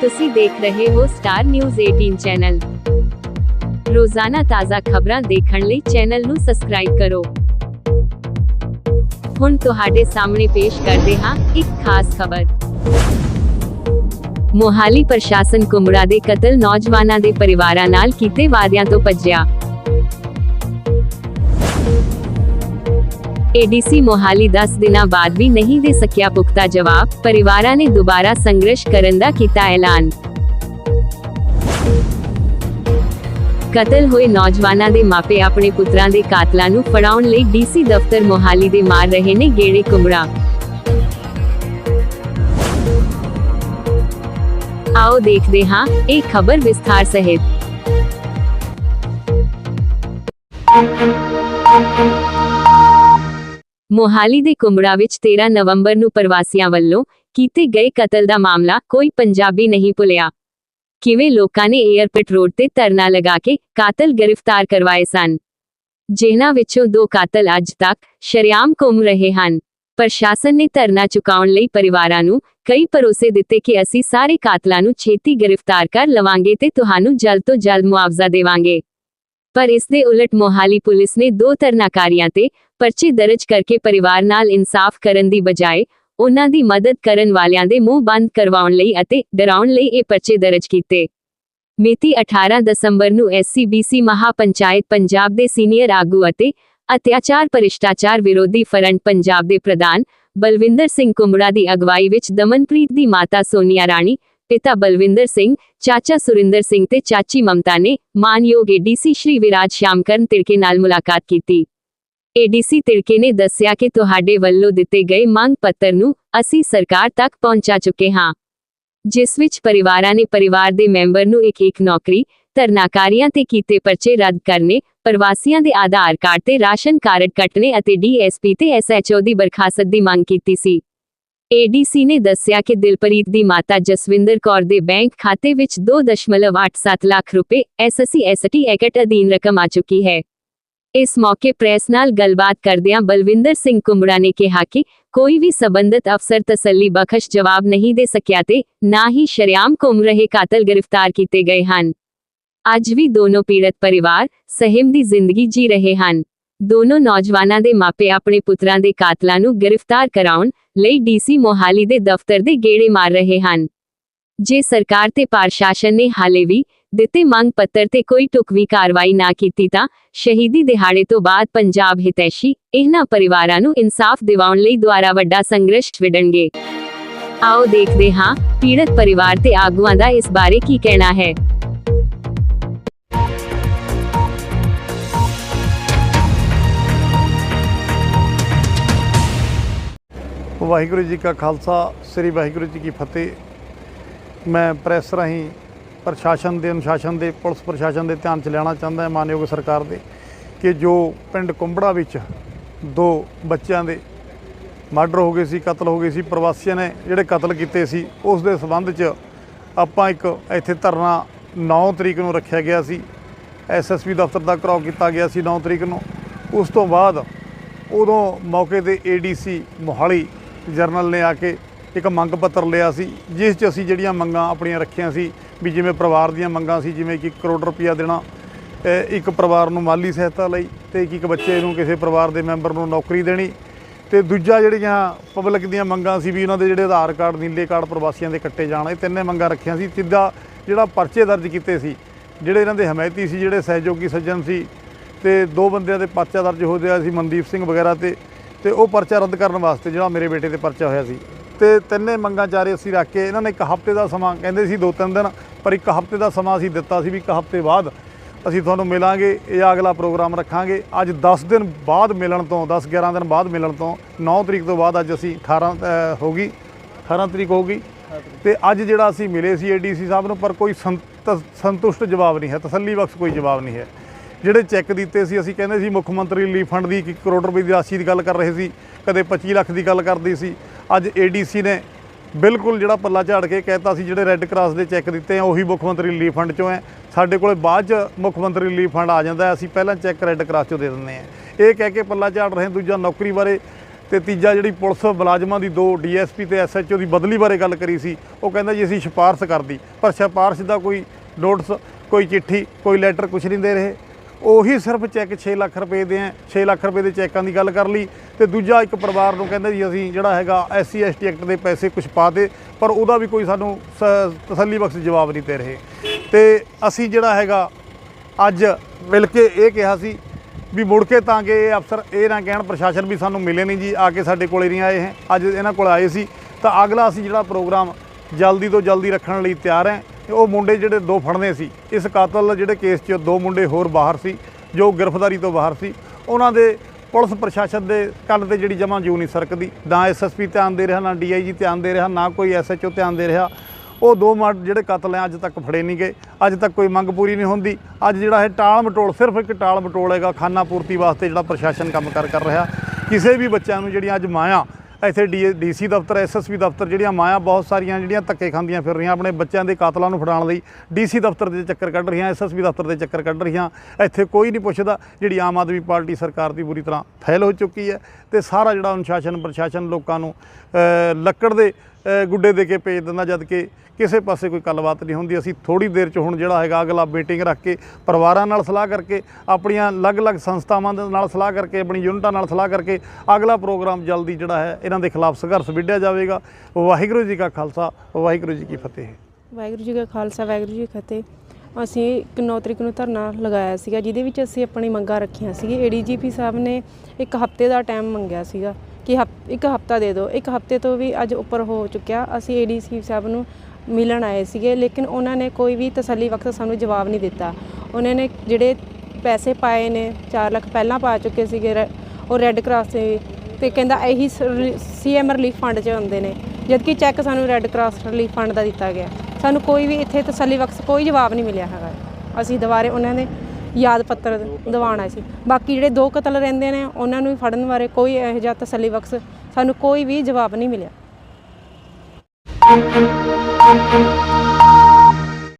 ਤੁਸੀਂ ਦੇਖ ਰਹੇ ਹੋ ਸਟਾਰ ਨਿਊਜ਼ 18 ਚੈਨਲ ਰੋਜ਼ਾਨਾ ਤਾਜ਼ਾ ਖਬਰਾਂ ਦੇਖਣ ਲਈ ਚੈਨਲ ਨੂੰ ਸਬਸਕ੍ਰਾਈਬ ਕਰੋ। ਹੁਣ ਤੁਹਾਡੇ ਸਾਹਮਣੇ ਪੇਸ਼ ਕਰਦੇ ਹਾਂ ਇੱਕ ਖਾਸ ਖਬਰ। ਮੋਹਾਲੀ ਪ੍ਰਸ਼ਾਸਨ ਕੁਮਰਾ ਦੇ ਕਤਲ ਨੌਜਵਾਨਾਂ ਦੇ ਪਰਿਵਾਰਾਂ ਨਾਲ ਕੀਤੇ ਵਾਅਦਿਆਂ ਤੋਂ ਭੱਜਿਆ। ਏਡੀਸੀ ਮੋਹਾਲੀ 10 ਦਿਨਾਂ ਬਾਅਦ ਵੀ ਨਹੀਂ ਦੇ ਸਕਿਆ ਪੁਖਤਾ ਜਵਾਬ, ਪਰਿਵਾਰਾਂ ਨੇ ਦੁਬਾਰਾ ਸੰਘਰਸ਼ ਕਰਨ ਦਾ ਕੀਤਾ ਐਲਾਨ। ਕਤਲ ਹੋਏ ਨੌਜਵਾਨਾਂ ਦੇ ਮਾਪੇ ਆਪਣੇ ਪੁੱਤਰਾਂ ਦੇ ਕਾਤਲਾਂ ਨੂੰ ਫੜਾਉਣ ਲਈ ਡੀਸੀ ਦਫ਼ਤਰ ਮੋਹਾਲੀ ਦੇ ਮਾਰ ਰਹੇ ਨੇ ਗੇੜੇ ਕੁੰਬੜਾ। ਆਓ ਦੇਖਦੇ ਹਾਂ, ਇਹ ਖਬਰ ਵਿਸਥਾਰ ਸਹਿਤ। ਮੋਹਾਲੀ ਦੇ ਕੁੰਬੜਾ ਵਿੱਚ 13 ਨਵੰਬਰ ਨੂੰ ਪ੍ਰਵਾਸੀਆਂ ਵੱਲੋਂ ਕੀਤੇ ਗਏ ਕਤਲ ਦਾ ਮਾਮਲਾ ਕੋਈ ਪੰਜਾਬੀ ਨਹੀਂ ਭੁੱਲਿਆ। ਕਿਵੇਂ ਲੋਕਾਂ ਨੇ 에ਅਰਪੋਰਟ ਰੋਡ ਤੇ ਧਰਨਾ ਲਗਾ ਕੇ ਕਾਤਲ ਗ੍ਰਿਫਤਾਰ ਕਰਵਾਏ ਸਨ? ਜਿਨ੍ਹਾਂ ਵਿੱਚੋਂ ਦੋ ਕਾਤਲ ਅੱਜ ਤੱਕ ਸ਼ਰੇਆਮ ਘੁੰਮ ਰਹੇ ਹਨ। ਪ੍ਰਸ਼ਾਸਨ ਨੇ ਧਰਨਾ ਚੁਕਾਉਣ ਲਈ ਪਰਿਵਾਰਾਂ ਨੂੰ ਕਈ ਭਰੋਸੇ ਦਿੱਤੇ ਕਿ ਅਸੀਂ ਸਾਰੇ ਕਾਤਲਾਂ ਨੂੰ ਛੇਤੀ ਗ੍ਰਿਫਤਾਰ ਕਰ ਲਵਾਂਗੇ ਤੇ ਤੁਹਾਨੂੰ ਜਲਦ ਤੋਂ ਜਲਦ ਮੁਆਵਜ਼ਾ ਦੇਵਾਂਗੇ। ਪਰ ਇਸ ਦੇ ਉਲਟ ਮੋਹਾਲੀ ਪੁਲਿਸ ਨੇ ਦੋ ਧਰਨਾਕਾਰੀਆਂ ਤੇ ਪਰਚੇ ਦਰਜ ਕਰਕੇ ਪਰਿਵਾਰ ਨਾਲ ਇਨਸਾਫ ਕਰਨ ਦੀ ਬਜਾਏ ਉਹਨਾਂ ਦੀ ਮਦਦ ਕਰਨ ਵਾਲਿਆਂ ਦੇ ਮੂੰਹ ਬੰਦ ਕਰਵਾਉਣ ਲਈ ਅਤੇ ਡਰਾਉਣ ਲਈ ਇਹ ਪਰਚੇ ਦਰਜ ਕੀਤੇ। ਮਿਤੀ 18 ਦਸੰਬਰ ਨੂੰ ਐਸਸੀਬੀਸੀ ਮਹਾਪੰਚਾਇਤ ਪੰਜਾਬ ਦੇ ਸੀਨੀਅਰ ਆਗੂ ਅਤੇ ਅਤਿਆਚਾਰ ਭ੍ਰਿਸ਼ਟਾਚਾਰ ਵਿਰੋਧੀ ਫਰੰਟ ਪੰਜਾਬ ਦੇ ਪ੍ਰਧਾਨ ਬਲਵਿੰਦਰ ਸਿੰਘ ਕੁੰਬੜਾ ਦੀ ਅਗਵਾਈ ਵਿੱਚ ਦਮਨਪ੍ਰੀਤ ਦੀ ਮਾਤਾ ਸੋਨੀਆ ਰਾਣੀ, ਪਿਤਾ ਬਲਵਿੰਦਰ ਸਿੰਘ, ਚਾਚਾ ਸੁਰਿੰਦਰ ਸਿੰਘ ਤੇ ਚਾਚੀ ਮਮਤਾ ਨੇ ਮਾਨਯੋਗ ਏਡੀਸੀ ਸ਼੍ਰੀ ਵਿਰਾਜ ਸ਼ਾਮਕਰਨ ਤਿੜਕੇ ਨਾਲ ਮੁਲਾਕਾਤ ਕੀਤੀ। ਏਡੀਸੀ ਤਿੜਕੇ ਨੇ ਦੱਸਿਆ ਕਿ ਤੁਹਾਡੇ ਵੱਲੋਂ ਦਿੱਤੇ ਗਏ ਮੰਗ ਪੱਤਰ ਨੂੰ ਅਸੀਂ ਸਰਕਾਰ ਤੱਕ ਪਹੁੰਚਾ ਚੁੱਕੇ ਹਾਂ, ਜਿਸ ਵਿੱਚ ਪਰਿਵਾਰਾਂ ਨੇ ਪਰਿਵਾਰ ਦੇ ਮੈਂਬਰ ਨੂੰ ਇੱਕ ਇੱਕ ਨੌਕਰੀ, ਧਰਨਾਕਾਰੀਆਂ ਤੇ ਕੀਤੇ ਪਰਚੇ ਰੱਦ ਕਰਨੇ, ਪ੍ਰਵਾਸੀਆਂ ਦੇ ਆਧਾਰ ਕਾਰਡ ਤੇ ਰਾਸ਼ਨ ਕਾਰਡ ਕੱਟਣੇ ਅਤੇ ਡੀਐਸਪੀ ਤੇ ਐਸਐਚਓ ਦੀ ਬਰਖਾਸਤ ਦੀ ਮੰਗ ਕੀਤੀ ਸੀ। ਏਡੀਸੀ ਨੇ ਦੱਸਿਆ ਕਿ ਦਿਲਪ੍ਰੀਤ ਦੀ ਮਾਤਾ ਜਸਵਿੰਦਰ ਕੌਰ ਦੇ ਬੈਂਕ ਖਾਤੇ ਵਿੱਚ 2.87 ਲੱਖ ਰੁਪਏ ਐਸਸੀ ਐਸਟੀ ਐਕਟ ਅਧੀਨ ਰਕਮ ਆ ਚੁੱਕੀ ਹੈ। ਇਸ ਮੌਕੇ ਪ੍ਰੈਸ ਨਾਲ ਗੱਲਬਾਤ ਕਰਦਿਆਂ ਬਲਵਿੰਦਰ ਸਿੰਘ ਕੁੰਬੜਾ ਨੇ ਕਿਹਾ ਕਿ ਕੋਈ ਵੀ ਸਬੰਧਤ ਅਫਸਰ ਤਸੱਲੀ ਬਖਸ਼ ਜਵਾਬ ਨਹੀਂ ਦੇ ਸਕਿਆ ਤੇ ਨਾ ਹੀ ਸ਼ਰਿਆਮ ਘੁੰਮ ਰਹੇ ਕਾਤਲ ਗ੍ਰਿਫਤਾਰ ਕੀਤੇ ਗਏ ਹਨ। ਅੱਜ ਵੀ ਦੋਨੋਂ ਪੀੜਤ ਪਰਿਵਾਰ ਸਹਿਮ ਦੀ ਜ਼ਿੰਦਗੀ ਜੀ ਰਹੇ ਹਨ। ਦੋਨੋਂ ਨੌਜਵਾਨਾਂ ਦੇ ਮਾਪੇ ਆਪਣੇ ਪੁੱਤਰਾਂ ਦੇ ਕਾਤਲਾਂ ਨੂੰ ਗ੍ਰਿਫਤਾਰ ਕਰਾਉਣ ਲਈ ਡੀਸੀ ਮੋਹਾਲੀ ਦੇ ਦਫ਼ਤਰ ਦੇ ਗੇੜੇ ਮਾਰ ਰਹੇ ਹਨ। ਜੇ ਸਰਕਾਰ ਤੇ ਪ੍ਰਸ਼ਾਸਨ ਨੇ ਹਾਲੇ ਵੀ ਦਿੱਤੇ ਮੰਗ ਪੱਤਰ ਤੇ ਕੋਈ ਟੁਕਵੀ ਕਾਰਵਾਈ ਨਾ ਕੀਤੀ ਤਾਂ ਸ਼ਹੀਦੀ ਦਿਹਾੜੇ ਤੋਂ ਬਾਅਦ ਪੰਜਾਬ ਹਿਤੈਸ਼ੀ ਇਹਨਾਂ ਪਰਿਵਾਰਾਂ ਨੂੰ ਇਨਸਾਫ ਦਿਵਾਉਣ ਲਈ ਦੁਆਰਾ ਵੱਡਾ ਸੰਘਰਸ਼ ਵਿੜਨਗੇ ਆਓ ਦੇਖਦੇ ਹਾਂ ਪੀੜਤ ਪਰਿਵਾਰ ਤੇ ਆਗੂਆਂ ਦਾ ਇਸ ਬਾਰੇ ਕੀ ਕਹਿਣਾ ਹੈ। ਵਾਹਿਗੁਰੂ ਜੀ ਕਾ ਖਾਲਸਾ, ਸ੍ਰੀ ਵਾਹਿਗੁਰੂ ਜੀ ਕੀ ਫਤਿਹ। ਮੈਂ ਪ੍ਰੈਸ ਰਾਹੀਂ ਪ੍ਰਸ਼ਾਸਨ ਦੇ ਅਨੁਸ਼ਾਸਨ ਦੇ, ਪੁਲਿਸ ਪ੍ਰਸ਼ਾਸਨ ਦੇ ਧਿਆਨ ਚ ਲਿਆਉਣਾ ਚਾਹੁੰਦਾ ਹਾਂ, ਮਾਨਯੋਗ ਸਰਕਾਰ ਦੇ, ਕਿ ਜੋ ਪਿੰਡ ਕੁੰਬੜਾ ਵਿੱਚ ਦੋ ਬੱਚਿਆਂ ਦੇ ਮਰਡਰ ਹੋ ਗਏ ਸੀ, ਕਤਲ ਹੋ ਗਏ ਸੀ, ਪ੍ਰਵਾਸੀਆਂ ਨੇ ਜਿਹੜੇ ਕਤਲ ਕੀਤੇ ਸੀ, ਉਸ ਦੇ ਸਬੰਧ 'ਚ ਆਪਾਂ ਇੱਕ ਇੱਥੇ ਧਰਨਾ 9 ਤਰੀਕ ਨੂੰ ਰੱਖਿਆ ਗਿਆ ਸੀ ਐਸਐਸਪੀ ਦਫ਼ਤਰ ਦਾ ਘਰਾਓ ਕੀਤਾ ਗਿਆ ਸੀ 9 ਤਰੀਕ ਨੂੰ। ਉਸ ਤੋਂ ਬਾਅਦ ਉਦੋਂ ਮੌਕੇ ਤੇ ਏਡੀਸੀ ਮੋਹਾਲੀ ਜਰਨਲ ਨੇ ਆ ਕੇ ਇੱਕ ਮੰਗ ਪੱਤਰ ਲਿਆ ਸੀ, ਜਿਸ 'ਚ ਅਸੀਂ ਜਿਹੜੀਆਂ ਮੰਗਾਂ ਆਪਣੀਆਂ ਰੱਖੀਆਂ ਸੀ, ਵੀ ਜਿਵੇਂ ਪਰਿਵਾਰ ਦੀਆਂ ਮੰਗਾਂ ਸੀ, ਜਿਵੇਂ ਕਿ ਇੱਕ ਕਰੋੜ ਰੁਪਇਆ ਦੇਣਾ ਇੱਕ ਪਰਿਵਾਰ ਨੂੰ ਮਾਲੀ ਸਹਾਇਤਾ ਲਈ ਤੇ ਇੱਕ ਇੱਕ ਬੱਚੇ ਨੂੰ ਕਿਸੇ ਪਰਿਵਾਰ ਦੇ ਮੈਂਬਰ ਨੂੰ ਨੌਕਰੀ ਦੇਣੀ ਤੇ ਦੂਜਾ ਜਿਹੜੀਆਂ ਪਬਲਿਕ ਦੀਆਂ ਮੰਗਾਂ ਸੀ ਵੀ ਉਹਨਾਂ ਦੇ ਜਿਹੜੇ ਆਧਾਰ ਕਾਰਡ, ਨੀਲੇ ਕਾਰਡ ਪ੍ਰਵਾਸੀਆਂ ਦੇ ਕੱਟੇ ਜਾਣ, ਇਹ ਤਿੰਨੇ ਮੰਗਾਂ ਰੱਖੀਆਂ ਸੀ। ਸਿੱਧਾ ਜਿਹੜਾ ਪਰਚੇ ਦਰਜ ਕੀਤੇ ਸੀ, ਜਿਹੜੇ ਇਹਨਾਂ ਦੇ ਹਮਾਇਤੀ ਸੀ, ਜਿਹੜੇ ਸਹਿਯੋਗੀ ਸੱਜਣ ਸੀ ਤੇ ਦੋ ਬੰਦਿਆਂ ਦੇ ਪਰਚਾ ਦਰਜ ਹੋ ਗਿਆ ਸੀ, ਮਨਦੀਪ ਸਿੰਘ ਵਗੈਰਾ ਤੇ ਤੇ ਉਹ ਪਰਚਾ ਰੱਦ ਕਰਨ ਵਾਸਤੇ ਜਿਹੜਾ ਮੇਰੇ ਬੇਟੇ ਤੇ ਪਰਚਾ ਹੋਇਆ ਸੀ। ਤੇ ਤਿੰਨੇ ਮੰਗਾਂ ਚਾਰੇ ਅਸੀਂ ਰੱਖ ਕੇ ਇਹਨਾਂ ਨੇ ਇੱਕ ਹਫ਼ਤੇ ਦਾ ਸਮਾਂ ਕਹਿੰਦੇ ਸੀ ਦੋ ਤਿੰਨ ਦਿਨ ਪਰ ਇੱਕ ਹਫ਼ਤੇ ਦਾ ਸਮਾਂ ਅਸੀਂ ਦਿੱਤਾ ਸੀ ਵੀ ਇੱਕ ਹਫ਼ਤੇ ਬਾਅਦ ਅਸੀਂ ਤੁਹਾਨੂੰ ਮਿਲਾਂਗੇ ਇਹ ਅਗਲਾ ਪ੍ਰੋਗਰਾਮ ਰੱਖਾਂਗੇ। ਅੱਜ 10 ਦਿਨ ਬਾਅਦ ਮਿਲਣ ਤੋਂ 10 11 ਦਿਨ ਬਾਅਦ ਮਿਲਣ ਤੋਂ 9 ਤਰੀਕ ਤੋਂ ਬਾਅਦ ਅੱਜ ਅਸੀਂ 18 ਅ, ਹੋ ਗਈ 18 ਤਰੀਕ ਹੋ ਗਈ। ਤੇ ਅੱਜ ਜਿਹੜਾ ਅਸੀਂ ਮਿਲੇ ਸੀ ਏਡੀਸੀ ਸਾਹਿਬ ਨੂੰ ਪਰ ਕੋਈ ਸੰਤ- ਸੰਤੁਸ਼ਟ ਜਵਾਬ ਨਹੀਂ ਹੈ ਤਸੱਲੀ ਬਖਸ਼ ਕੋਈ ਜਵਾਬ ਨਹੀਂ ਹੈ। ਜਿਹੜੇ ਚੈੱਕ ਦਿੱਤੇ ਸੀ ਅਸੀਂ ਕਹਿੰਦੇ ਸੀ ਮੁੱਖ ਮੰਤਰੀ ਰਿਲੀਫ ਫੰਡ ਦੀ 1 ਕਰੋੜ ਰੁਪਏ ਦੀ ਰਾਸ਼ੀ ਦੀ ਗੱਲ ਕਰ ਰਹੇ ਸੀ ਕਦੇ 25 ਲੱਖ ਦੀ ਗੱਲ ਕਰਦੀ ਸੀ। ਅੱਜ ਏਡੀਸੀ ਨੇ ਬਿਲਕੁਲ ਜਿਹੜਾ ਪੱਲਾ ਝਾੜ ਕੇ ਕਹਿਤਾ ਸੀ, ਜਿਹੜੇ ਰੈੱਡ ਕਰਾਸ ਦੇ ਚੈੱਕ ਦਿੱਤੇ ਆ, ਉਹੀ ਮੁੱਖ ਮੰਤਰੀ ਰਿਲੀਫ ਫੰਡ ਚੋਂ ਹੈ। ਸਾਡੇ ਕੋਲੇ ਬਾਅਦ ਚ ਮੁੱਖ ਮੰਤਰੀ ਰਿਲੀਫ ਫੰਡ ਆ ਜਾਂਦਾ ਅਸੀਂ ਪਹਿਲਾਂ ਚੈੱਕ ਰੈੱਡ ਕਰਾਸ ਚੋਂ ਦੇ ਦਿੰਦੇ ਆ ਇਹ ਕਹਿ ਕੇ ਪੱਲਾ ਝਾੜ ਰਹੇ ਦੂਜਾ ਨੌਕਰੀ ਬਾਰੇ ਤੇ ਤੀਜਾ ਜਿਹੜੀ ਪੁਲਿਸ ਮੁਲਾਜ਼ਮਾਂ ਦੀ ਦੋ ਡੀਐਸਪੀ ਤੇ ਐਸਐਚਓ ਦੀ ਬਦਲੀ ਬਾਰੇ ਗੱਲ ਕਰੀ ਸੀ, ਉਹ ਕਹਿੰਦਾ ਜੀ ਅਸੀਂ ਸਿਫਾਰਸ਼ ਕਰਦੀ। ਪਰ ਸਿਫਾਰਸ਼ ਦਾ ਕੋਈ ਨੋਟਿਸ ਕੋਈ ਚਿੱਠੀ, ਕੋਈ ਲੈਟਰ ਕੁਝ ਨਹੀਂ ਦੇ ਰਹੇ। ਉਹੀ ਸਿਰਫ ਚੈੱਕ 6 ਲੱਖ ਰੁਪਏ ਦੇ ਆ 6 ਲੱਖ ਰੁਪਏ ਦੇ ਚੈੱਕਾਂ ਦੀ ਗੱਲ ਕਰ ਲਈ। ਤੇ ਦੂਜਾ ਇੱਕ ਪਰਿਵਾਰ ਨੂੰ ਕਹਿੰਦਾ ਜੀ, ਅਸੀਂ ਜਿਹੜਾ ਹੈਗਾ ਐਸਸੀ ਐਸਟੀ ਐਕਟ ਦੇ ਪੈਸੇ ਕੁਝ ਦੇ, ਪਰ ਉਹਦਾ ਵੀ ਕੋਈ ਸਾਨੂੰ ਸ- ਤਸੱਲੀ ਬਖਸ਼ ਜਵਾਬ ਨਹੀਂ ਦੇ ਰਹੇ। ਤੇ ਅਸੀਂ ਜਿਹੜਾ ਹੈਗਾ ਅੱਜ ਮਿਲ ਕੇ ਇਹ ਕਿਹਾ ਸੀ ਵੀ ਮੁੜ ਕੇ ਤਾਂ ਕਿ ਇਹ ਅਫਸਰ ਇਹ ਨਾ ਕਹਿਣ, ਪ੍ਰਸ਼ਾਸਨ ਵੀ ਸਾਨੂੰ ਮਿਲੇ ਨਹੀਂ ਜੀ, ਆ ਕੇ ਸਾਡੇ ਕੋਲੇ ਨਹੀਂ ਆਏ ਹੈ। ਅੱਜ ਇਹਨਾਂ ਕੋਲ ਆਏ ਸੀ। ਤਾਂ ਅਗਲਾ ਅਸੀਂ ਜਿਹੜਾ ਪ੍ਰੋਗਰਾਮ ਜਲਦੀ ਤੋਂ ਜਲਦੀ ਰੱਖਣ ਲਈ ਤਿਆਰ ਹੈ ਉਹ ਮੁੰਡੇ ਜਿਹੜੇ ਦੋ ਫੜਨੇ ਸੀ, ਇਸ ਕਾਤਲ ਜਿਹੜੇ ਕੇਸ 'ਚ ਦੋ ਮੁੰਡੇ ਹੋਰ ਬਾਹਰ ਸੀ, ਜੋ ਗ੍ਰਿਫਤਾਰੀ ਤੋਂ ਬਾਹਰ ਸੀ, ਉਹਨਾਂ ਦੇ ਪੁਲਿਸ ਪ੍ਰਸ਼ਾਸਨ ਦੇ ਕੰਨ ਤੇ ਜਿਹੜੀ ਜਮਾਂ ਜੂ ਨਹੀਂ ਸਰਕਦੀ, ਨਾ ਐਸਐਸਪੀ ਧਿਆਨ ਦੇ ਰਿਹਾ, ਨਾ ਡੀਆਈਜੀ ਧਿਆਨ ਦੇ ਰਿਹਾ, ਨਾ ਕੋਈ ਐਸਐਚਓ ਧਿਆਨ ਦੇ ਰਿਹਾ, ਉਹ ਦੋ ਮਰਦ ਜਿਹੜੇ ਕਤਲ ਹੈ ਅੱਜ ਤੱਕ ਫੜੇ ਨਹੀਂ ਗਏ ਅੱਜ ਤੱਕ ਕੋਈ ਮੰਗ ਪੂਰੀ ਨਹੀਂ ਹੁੰਦੀ, ਅੱਜ ਜਿਹੜਾ ਇਹ ਟਾਲ ਮਟੋਲ, ਸਿਰਫ ਇੱਕ ਟਾਲ ਮਟੋਲ ਹੈਗਾ, ਖਾਨਾ ਪੂਰਤੀ ਵਾਸਤੇ ਜਿਹੜਾ ਪ੍ਰਸ਼ਾਸਨ ਕੰਮ ਕਰ ਕਰ ਰਿਹਾ, ਕਿਸੇ ਵੀ ਬੱਚਿਆਂ ਨੂੰ ਜਿਹੜੀਆਂ ਅੱਜ ਮਾਇਆ ਇੱਥੇ ਡੀਸੀ ਦਫ਼ਤਰ ਐਸਐਸਪੀ ਦਫ਼ਤਰ ਜਿਹੜੀਆਂ ਮਾਇਆ ਬਹੁਤ ਸਾਰੀਆਂ ਜਿਹੜੀਆਂ ਧੱਕੇ ਖਾਂਦੀਆਂ ਫਿਰ ਰਹੀਆਂ ਆਪਣੇ ਬੱਚਿਆਂ ਦੇ ਕਾਤਲਾਂ ਨੂੰ ਫੜਾਉਣ ਲਈ। ਡੀਸੀ ਦਫ਼ਤਰ ਦੇ ਚੱਕਰ ਕੱਢ ਰਹੀਆਂ ਐਸਐਸਪੀ ਦਫ਼ਤਰ ਦੇ ਚੱਕਰ ਕੱਢ ਰਹੀਆਂ। ਇੱਥੇ ਕੋਈ ਨਹੀਂ ਪੁੱਛਦਾ ਜਿਹੜੀ ਆਮ ਆਦਮੀ ਪਾਰਟੀ ਸਰਕਾਰ ਦੀ ਬੁਰੀ ਤਰ੍ਹਾਂ ਫੈਲ ਹੋ ਚੁੱਕੀ ਹੈ ਤੇ ਸਾਰਾ ਜਿਹੜਾ ਅਨੁਸ਼ਾਸਨ ਪ੍ਰਸ਼ਾਸਨ ਲੋਕਾਂ ਨੂੰ ਲੱਕੜ ਦੇ ਗੁੱਡੇ ਦੇ ਕੇ ਭੇਜ ਦਿੰਦਾ, ਜਦ ਕਿ ਕਿਸੇ ਪਾਸੇ ਕੋਈ ਗੱਲਬਾਤ ਨਹੀਂ ਹੁੰਦੀ। ਅਸੀਂ ਥੋੜੀ ਦੇਰ ਚ ਹੁਣ ਜਿਹੜਾ ਹੈਗਾ ਅਗਲਾ ਮੀਟਿੰਗ ਰੱਖ ਕੇ ਪਰਿਵਾਰਾਂ ਨਾਲ ਸਲਾਹ ਕਰਕੇ, ਆਪਣੀਆਂ ਅਲੱਗ-ਅਲੱਗ ਸੰਸਥਾਵਾਂ ਦੇ ਨਾਲ ਸਲਾਹ ਕਰਕੇ, ਆਪਣੀ ਯੂਨਿਟਾਂ ਨਾਲ ਸਲਾਹ ਕਰਕੇ ਅਗਲਾ ਪ੍ਰੋਗਰਾਮ ਜਲਦੀ ਜਿਹੜਾ ਹੈ, ਇਹਨਾਂ ਦੇ ਖਿਲਾਫ ਸੰਘਰਸ਼ ਵਿੱਢਿਆ ਜਾਵੇਗਾ। ਵਾਹਿਗੁਰੂ ਜੀ ਕਾ ਖਾਲਸਾ, ਵਾਹਿਗੁਰੂ ਜੀ ਕੀ ਫਤਿਹ। ਵਾਹਿਗੁਰੂ ਜੀ ਕਾ ਖਾਲਸਾ, ਵਾਹਿਗੁਰੂ ਜੀ ਕੀ ਫਤਿਹ। ਅਸੀਂ ਇੱਕ 9 ਤਰੀਕ ਨੂੰ ਧਰਨਾ ਲਗਾਇਆ ਸੀਗਾ, ਜਿਹਦੇ ਵਿੱਚ ਅਸੀਂ ਆਪਣੀ ਮੰਗਾਂ ਰੱਖੀਆਂ ਸੀਗੀ ਏਡੀਜੀਪੀ ਸਾਹਿਬ ਨੇ ਇੱਕ ਹਫ਼ਤੇ ਦਾ ਟਾਈਮ ਮੰਗਿਆ ਸੀਗਾ। ਕਿ ਹਫ- ਇੱਕ ਹਫਤਾ ਦੇ ਦਿਓ। ਇੱਕ ਹਫ਼ਤੇ ਤੋਂ ਵੀ ਅੱਜ ਉੱਪਰ ਹੋ ਚੁੱਕਿਆ। ਅਸੀਂ ਏਡੀਸੀ ਸਾਹਿਬ ਨੂੰ ਮਿਲਣ ਆਏ ਸੀਗੇ, ਲੇਕਿਨ ਉਹਨਾਂ ਨੇ ਕੋਈ ਵੀ ਤਸੱਲੀ ਵਕਤ ਸਾਨੂੰ ਜਵਾਬ ਨਹੀਂ ਦਿੱਤਾ। ਉਹਨਾਂ ਨੇ ਜਿਹੜੇ ਪੈਸੇ ਪਾਏ ਨੇ 4 ਲੱਖ ਪਹਿਲਾਂ ਪਾ ਚੁੱਕੇ ਸੀਗੇ ਰੈ- ਉਹ ਰੈੱਡ ਕਰਾਸ ਤੇ ਤੇ ਕਹਿੰਦਾ ਇਹੀ ਸੀਐਮ ਰਿਲੀਫ ਫੰਡ 'ਚ ਆਉਂਦੇ ਨੇ। ਜਦਕਿ ਚੈੱਕ ਸਾਨੂੰ ਰੈੱਡ ਕਰਾਸ ਰਿਲੀਫ ਫੰਡ ਦਾ ਦਿੱਤਾ ਗਿਆ। ਸਾਨੂੰ ਕੋਈ ਵੀ ਇੱਥੇ ਤਸੱਲੀ ਵਕਤ ਕੋਈ ਜਵਾਬ ਨਹੀਂ ਮਿਲਿਆ ਹੈਗਾ। ਅਸੀਂ ਦੁਬਾਰੇ ਉਹਨਾਂ ਦੇ ਯਾਦ ਪੱਤਰ ਦਿਵਾਉਣਾ ਸੀ। ਬਾਕੀ ਜਿਹੜੇ ਦੋ ਕਤਲ ਰਹਿੰਦੇ ਨੇ, ਉਹਨਾਂ ਨੂੰ ਫੜਨ ਬਾਰੇ ਕੋਈ ਇਹੋ ਜਿਹਾ ਤਸੱਲੀ ਬਖਸ਼ ਸਾਨੂੰ ਕੋਈ ਵੀ ਜਵਾਬ ਨਹੀਂ ਮਿਲਿਆ।